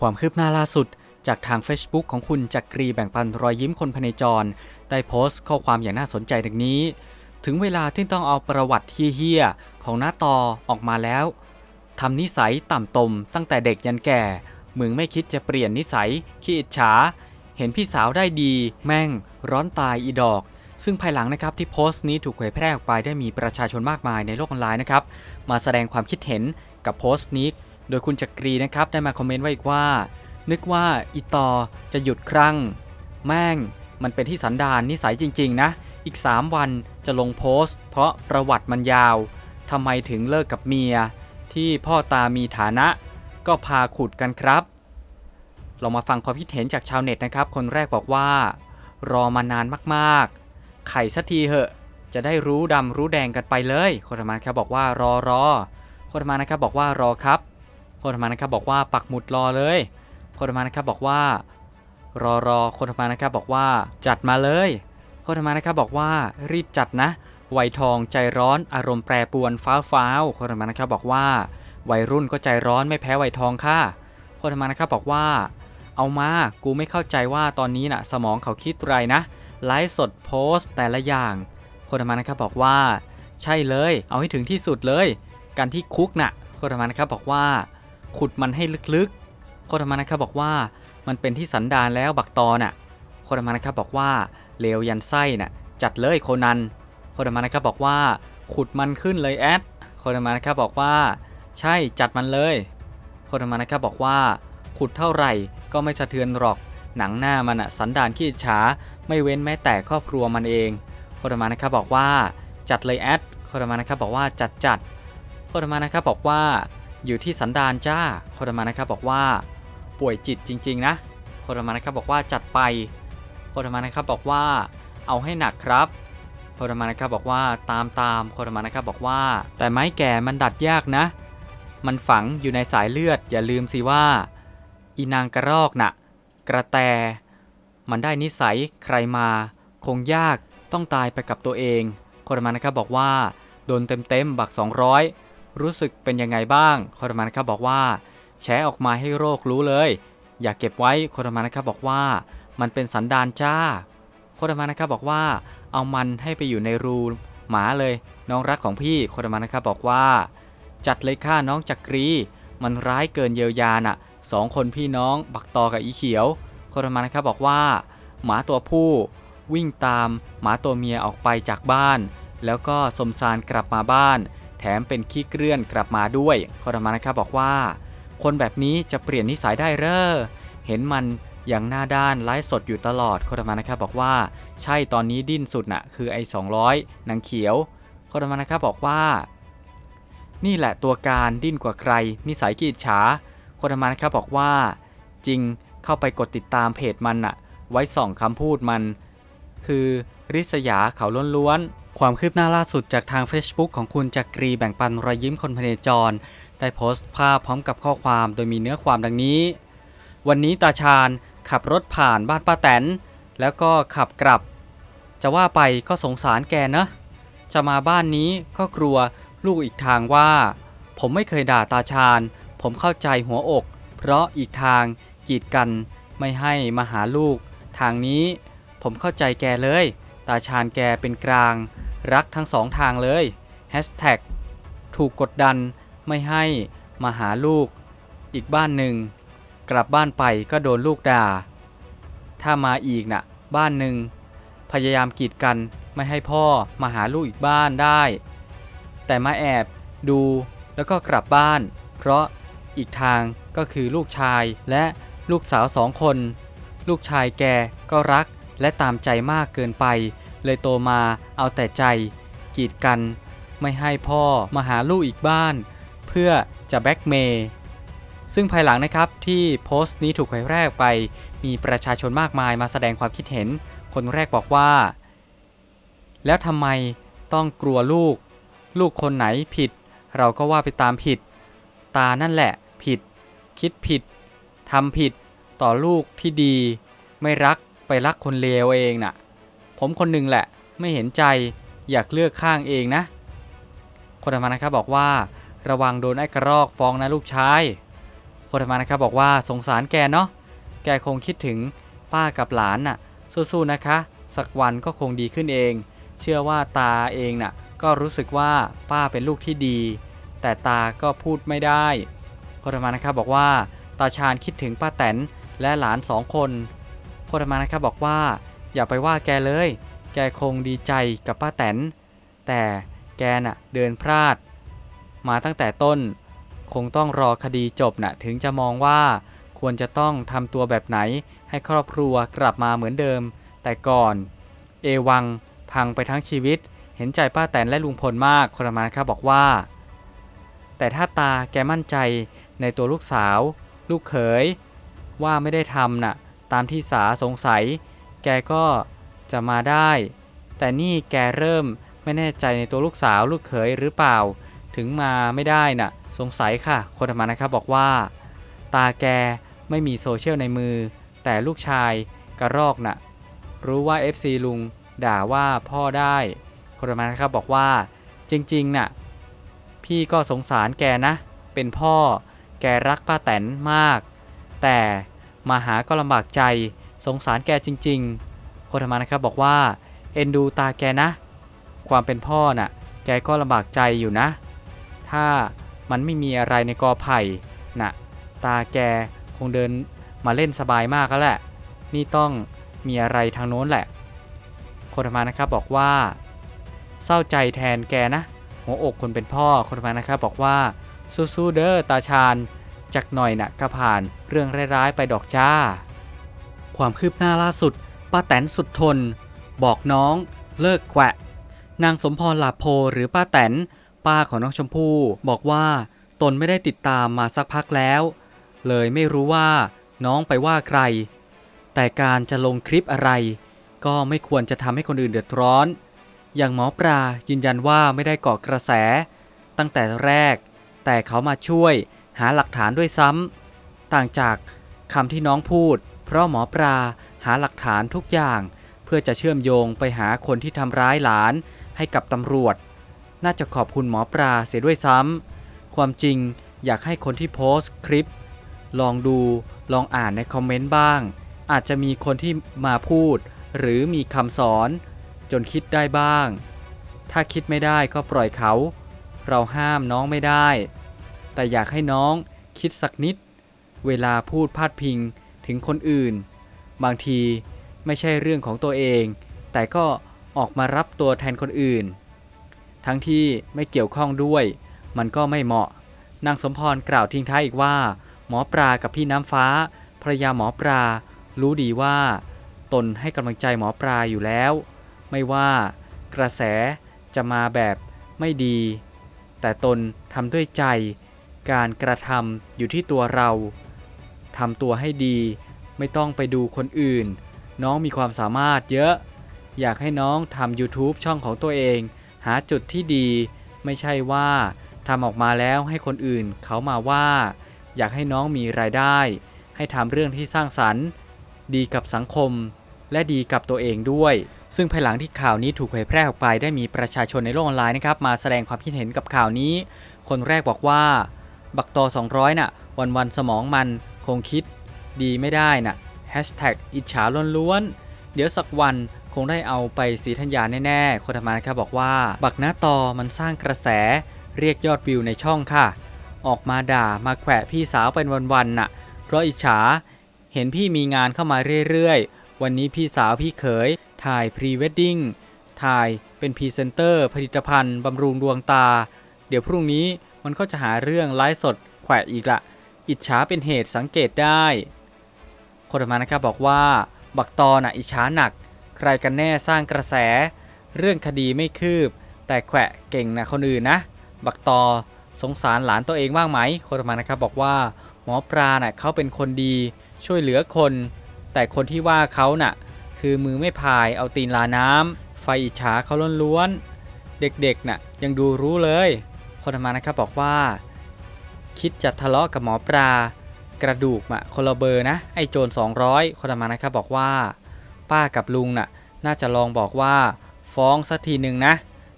ความคืบหน้าล่าสุด จากทาง Facebook ของคุณจักรีแบ่งปันรอยยิ้มคนพเนจร ได้โพสต์ข้อความอย่างน่าสนใจดังนี้ ถึงเวลาที่ต้องเอาประวัติเฮี้ยๆของหน้าตอออกมาแล้วทำนิสัยต่ำตมตั้งแต่เด็กยันแก่ มึงไม่คิดจะเปลี่ยนนิสัย ขี้อิจฉา เห็นพี่สาวได้ดี แม่ง ร้อนตายอีดอก ซึ่งภายหลังนะครับที่โพสต์นี้ถูกเผยแพร่ออกไปได้มีประชาชนมากมายในโลกออนไลน์นะครับ มาแสดงความคิดเห็นกับโพสต์นี้ โดยคุณจักรีนะครับได้มาคอมเมนต์ไว้อีกว่า นึกว่าอีตอจะหยุดครั้ง แม่งมันเป็นที่สันดานนิสัยจริง ๆ นะ อีก 3 วันจะลงโพสต์ เพราะประวัติมันยาวทำไมถึงเลิกกับเมีย ที่พ่อตามีฐานะ ก็พาขุดกันครับ เรามาฟังความคิดเห็นจากชาวเน็ตนะครับ คนแรกบอกว่า รอมานานมากๆ ไข่สักทีเหอะ จะได้รู้ดำรู้แดงกันไปเลย คนธรรมนะครับบอกว่ารอรอคนธรรมนะครับบอกว่ารอครับ คนธรรมนะครับบอกว่าปักหมุดรอเลย คนธรรมนะครับบอกว่ารอรอคนธรรมนะครับบอกว่าจัดมาเลย คนธรรมนะครับบอกว่ารีบจัดนะวัยทองใจร้อนอารมณ์แปรปรวนฟ้าวฟ้าวคนธรรมนะครับบอกว่า วัยรุ่นก็ใจร้อนไม่แพ้วัยทองค่ะ คนธรรมนะครับบอกว่า เอามากูไม่เข้าใจว่าตอนนี้น่ะสมองเขาคิดไรนะไลฟ์สดโพสต์แต่ละอย่าง คนธรรมนะครับบอกว่า ใช่เลย เอาให้ถึงที่สุดเลยการที่คุกน่ะคนธรรมนะครับบอกว่า ขุดมันให้ลึกๆ โคนธรรมนะครับบอกว่ามันเป็นที่สันดานแล้วบักตอน่ะคนธรรมนะครับบอกว่าเลวยันไส้น่ะจัดเลยโคนัน โคนธรรมนะครับบอกว่าขุดมันขึ้นเลยแอด โคนธรรมนะครับบอกว่า ใช่จัดมันเลย โคนธรรมนะครับบอกว่า ขุดเท่าไหร่ก็ไม่สะเทือนหรอก หนังหน้ามันอะสันดานขี้ฉาไม่เว้นแม้แต่ครอบครัวมันเอง โคตมานะครับบอกว่าจัดเลยแอด โคตมานะครับบอกว่าจัดจัด โคตมานะครับบอกว่า อยู่ที่สันดานจ้าโคตมานะครับบอกว่าป่วยจิตจริง ๆ นะโคตมานะครับบอกว่าจัดไปโคตมานะครับบอกว่าเอาให้หนักครับโคตมานะครับบอกว่าตามตามโคตมานะครับบอกว่า แต่ไม้แก่มันดัดยากนะ มันฝังอยู่ในสายเลือด อย่าลืมสิว่า อีนางกระรอกน่ะ กระแต มันได้นิสัยใครมา คงยากต้องตายไปกับตัวเองโคนมานะครับบอกว่าโดนเต็มๆบัก 200 รู้สึกเป็นยังไงบ้างโคนมานะครับบอกว่า แชร์ออกมาให้โรครู้เลย อย่าเก็บไว้โคนมานะครับบอกว่า มันเป็นสันดานจ้าโคนมานะครับบอกว่า เอามันให้ไปอยู่ในรูหมาเลย น้องรักของพี่โคนมานะครับบอกว่า จัดเลยค่าน้องจักรี มันร้ายเกินเยียวยาน่ะสองคนพี่น้องบักตอกับอีเขียวโคนมานะครับบอกว่า หมาตัวผู้วิ่งตามหมาตัวเมียออกไปจากบ้าน แล้วก็สมสารกลับมาบ้าน แถมเป็นขี้เกลื่อนกลับมาด้วยคนมานะครับบอกว่า คนแบบนี้จะเปลี่ยนนิสัยได้เร่อเห็นมันอย่างหน้าด้านไลฟ์สดอยู่ตลอดคนมานะครับบอกว่า ใช่ตอนนี้ดิ้นสุดน่ะคือไอ้200นางเขียวคนมานะครับบอกว่า นี่แหละตัวการดิ้นกว่าใคร นิสัยกีดฉาคนธรมานะครับบอกว่า จริงเข้าไปกดติดตามเพจมันอะไว้ส่องคำพูดมัน คือริษยาเขาล้วนๆ ความคืบหน้าล่าสุดจากทาง Facebook ของคุณจักรีแบ่งปันรอยยิ้มคนพเนจร ได้โพสต์ภาพพร้อมกับข้อความโดยมีเนื้อความดังนี้ วันนี้ตาชาญขับรถผ่านบ้านป้าแตน แล้วก็ขับกลับ จะว่าไปก็สงสารแกนะ จะมาบ้านนี้ก็กลัวลูกอีกทางว่า ผมไม่เคยด่าตาชาญ ผมเข้าใจหัวอก เพราะอีกทางกีดกันไม่ให้มาหาลูก ทางนี้ผมเข้าใจแกเลย ตาชาญแกเป็นกลาง รักทั้งสองทางเลยแฮชแท็กถูกกดดันไม่ให้มาหาลูก อีกบ้านหนึ่ง กลับบ้านไปก็โดนลูกด่า ถ้ามาอีกน่ะ บ้านหนึ่ง พยายามกีดกันไม่ให้พ่อมาหาลูกอีกบ้านได้ แต่มาแอบดูแล้วก็กลับบ้าน เพราะอีกทางก็คือลูกชายและลูกสาวสองคน ลูกชายแกก็รักและตามใจมากเกินไป เลยโตมาเอาแต่ใจ กีดกัน ไม่ให้พ่อมาหาลูกอีกบ้าน เพื่อจะแบ็กเมย์ซึ่งภายหลังนะครับที่โพสต์นี้ถูกเผยแพร่ไป มีประชาชนมากมายมาแสดงความคิดเห็น คนแรกบอกว่า แล้วทำไมต้องกลัวลูก ลูกคนไหนผิด เราก็ว่าไปตามผิด ตานั่นแหละ ผิด คิดผิดทำผิดต่อลูกที่ดี ไม่รักไปรักคนเลวเองน่ะ ผมคนหนึ่งแหละ ไม่เห็นใจอยากเลือกข้างเองนะ คนธรรมานะครับบอกว่า ระวังโดนไอ้กระรอกฟ้องนะลูกชายคนธรรมานะครับบอกว่าสงสารแกเนาะแกคงคิดถึงป้ากับหลานน่ะ สู้ๆนะคะ สักวันก็คงดีขึ้นเอง เชื่อว่าตาเองน่ะ ก็รู้สึกว่าป้าเป็นลูกที่ดี แต่ตาก็พูดไม่ได้คนธรรมานะครับบอกว่า ตาชาญคิดถึงป้าแตนและหลานสองคนคนธรรมานะครับบอกว่า อย่าไปว่าแกเลย แกคงดีใจกับป้าแตน แต่แกน่ะเดินพลาด มาตั้งแต่ต้น คงต้องรอคดีจบน่ะถึงจะมองว่าควรจะต้องทำตัวแบบไหนให้ครอบครัวกลับมาเหมือนเดิม แต่ก่อน เอวังพังไปทั้งชีวิต เห็นใจป้าแตนและลุงพลมากคนละมานครับบอกว่า แต่ถ้าตาแกมั่นใจในตัวลูกสาว ลูกเขย ว่าไม่ได้ทำน่ะตามที่สาสงสัย แกก็จะมาได้ แต่นี่แกเริ่มไม่แน่ใจในตัวลูกสาวลูกเขยหรือเปล่า ถึงมาไม่ได้น่ะ สงสัยค่ะ คนธรรมานะครับบอกว่า ตาแกไม่มีโซเชียลในมือ แต่ลูกชายกระรอกน่ะ รู้ว่า FC ลุงด่าว่าพ่อได้ คนธรรมานะครับบอกว่า จริงๆน่ะ พี่ก็สงสารแกนะ เป็นพ่อ แกรักป้าแตนมาก แต่มาหาก็ลำบากใจ สงสารแกจริงๆคนธรรมานะครับบอกว่าเอ็นดูตาแกนะ ความเป็นพ่อน่ะ แกก็ลำบากใจอยู่นะ ถ้ามันไม่มีอะไรในกอไผ่น่ะ ตาแกคงเดินมาเล่นสบายมากแล้วแหละ นี่ต้องมีอะไรทางโน้นแหละคนธรรมานะครับบอกว่า เศร้าใจแทนแกนะ หัวอกคนเป็นพ่อคนธรรมานะครับบอกว่า สู้ๆเด้อตาชาญจักหน่อยน่ะก็ผ่านเรื่องร้ายๆไปดอกจ้า ความคืบหน้าล่าสุดป้าแตนสุดทน บอกน้อง เลิกแขวะนางสมพรหลาโพหรือป้าแตน ป้าของน้องชมพู่บอกว่าตนไม่ได้ติดตามมาสักพักแล้ว เลยไม่รู้ว่าน้องไปว่าใคร แต่การจะลงคลิปอะไร ก็ไม่ควรจะทำให้คนอื่นเดือดร้อน อย่างหมอปลายืนยันว่าไม่ได้เกาะกระแส ตั้งแต่แรก แต่เขามาช่วยหาหลักฐานด้วยซ้ำต่างจากคำที่น้องพูด ราะหมอปลาหาหลักฐานทุกอย่าง เพื่อจะเชื่อมโยงไปหาคนที่ทำร้ายหลานให้กับตำรวจ น่าจะขอบคุณหมอปลาเสียด้วยซ้ำความจริงอยากให้คนที่โพสต์คลิป ลองดูลองอ่านในคอมเมนต์บ้าง อาจจะมีคนที่มาพูด หรือมีคำสอน จนคิดได้บ้าง ถ้าคิดไม่ได้ก็ปล่อยเขา เราห้ามน้องไม่ได้ แต่อยากให้น้องคิดสักนิด เวลาพูดพาดพิง ถึงคนอื่น บางทีไม่ใช่เรื่องของตัวเอง แต่ก็ออกมารับตัวแทนคนอื่น ทั้งที่ไม่เกี่ยวข้องด้วย มันก็ไม่เหมาะ นางสมพรกล่าวทิ้งท้ายอีกว่า หมอปลากับพี่น้ำฟ้าภรรยาหมอปลารู้ดีว่า ตนให้กำลังใจหมอปลาอยู่แล้ว ไม่ว่ากระแสจะมาแบบไม่ดี แต่ตนทำด้วยใจ การกระทำอยู่ที่ตัวเรา ทำตัวให้ดี ไม่ต้องไปดูคนอื่น น้องมีความสามารถเยอะ อยากให้น้องทำ YouTube ช่องของตัวเอง หาจุดที่ดี ไม่ใช่ว่าทำออกมาแล้วให้คนอื่นเขามาว่า อยากให้น้องมีรายได้ ให้ทำเรื่องที่สร้างสรรค์ ดีกับสังคม และดีกับตัวเองด้วย ซึ่งภายหลังที่ข่าวนี้ถูกเผยแพร่ออกไปได้มีประชาชนในโลกออนไลน์นะครับมาแสดงความคิดเห็นกับข่าวนี้ คนแรกบอกว่า บักตอ200 น่ะ วันวันสมองมัน คงคิดดีไม่ได้น่ะแฮชแท็กอิจฉาล้วนๆ เดี๋ยวสักวันคงได้เอาไปสีธัญญาแน่ๆ คนธรรมานครับบอกว่า บักหน้าตอมันสร้างกระแสเรียกยอดวิวในช่องค่ะ ออกมาด่ามาแขวะพี่สาวเป็นวันๆน่ะ เพราะอิจฉา เห็นพี่มีงานเข้ามาเรื่อยๆ วันนี้พี่สาวพี่เขย ถ่ายพรีเวดดิ้ง ถ่ายเป็นพรีเซนเตอร์ ผลิตภัณฑ์บำรุงดวงตา เดี๋ยวพรุ่งนี้มันก็จะหาเรื่องไลฟ์สดแขวะอีกละ อิจฉาเป็นเหตุสังเกตได้คนต่อมานะครับบอกว่าบักตอน่ะอิจฉาหนัก ใครกันแน่สร้างกระแส เรื่องคดีไม่คืบ แต่แขวะเก่งนะคนอื่นนะ บักตอสงสารหลานตัวเองบ้างไหมคนต่อมานะครับบอกว่าหมอปลาน่ะเขาเป็นคนดีช่วยเหลือคน แต่คนที่ว่าเขาน่ะคือมือไม่พายเอาตีนลาน้ำไฟอิจฉาเขาล้นล้วน เด็กๆน่ะยังดูรู้เลยคนต่อมานะครับบอกว่า คิดจะทะเลาะกับหมอปลากระดูกอะคนละเบอร์นะ ไอโจร200 คนต่อมานะครับบอกว่า ป้ากับลุงน่ะ น่าจะลองบอกว่า ฟ้องสักทีหนึ่งนะ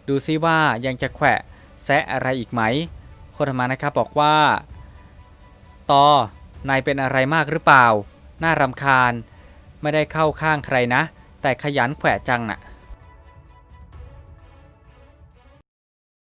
ดูซิว่ายังจะแขวะแซะอะไรอีกไหม คนต่อมานะครับบอกว่าต่อนายเป็นอะไรมากหรือเปล่า น่ารำคาญ ไม่ได้เข้าข้างใครนะ แต่ขยันแขวะจังน่ะ